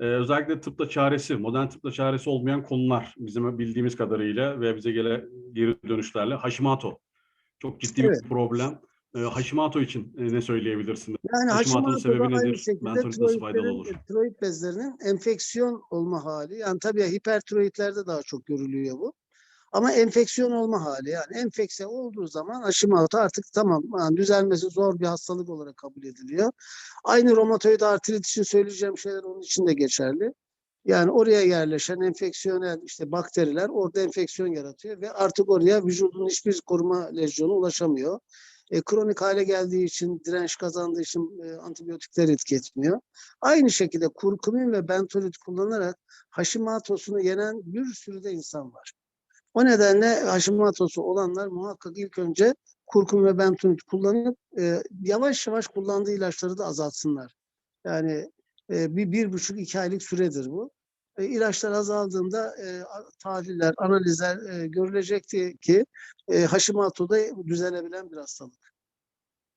Ee, özellikle tıpta çaresi, modern tıpta çaresi olmayan konular bizim bildiğimiz kadarıyla ve bize gele geri dönüşlerle Hashimoto. Çok ciddi Evet. bir problem. Ee, Hashimoto için e, ne söyleyebilirsiniz? Yani Hashimoto'nun Hashimoto'da sebebi nedir? nasıl faydalı olur? tiroid bezlerinin enfeksiyon olma hali. Yani tabii hipertiroidlerde daha çok görülüyor bu. Ama enfeksiyon olma hali yani enfekse olduğu zaman Hashimoto artık tamam yani düzelmesi zor bir hastalık olarak kabul ediliyor. Aynı romatoid artrit için söyleyeceğim şeyler onun için de geçerli. Yani oraya yerleşen enfeksiyonel işte bakteriler orada enfeksiyon yaratıyor ve artık oraya vücudun hiçbir koruma lezyonu ulaşamıyor. E, kronik hale geldiği için, direnç kazandığı için e, antibiyotikler etki etmiyor. Aynı şekilde kurkumin ve bentolit kullanarak Hashimoto'sunu yenen bir sürü de insan var. O nedenle Hashimoto'su olanlar muhakkak ilk önce kurkumin ve bentolit kullanıp e, yavaş yavaş kullandığı ilaçları da azaltsınlar. Yani e, bir, bir buçuk iki aylık süredir bu. E, ilaçlar azaldığında e, tahliller, analizler e, görülecekti ki e, Hashimoto'da düzelebilen bir hastalık.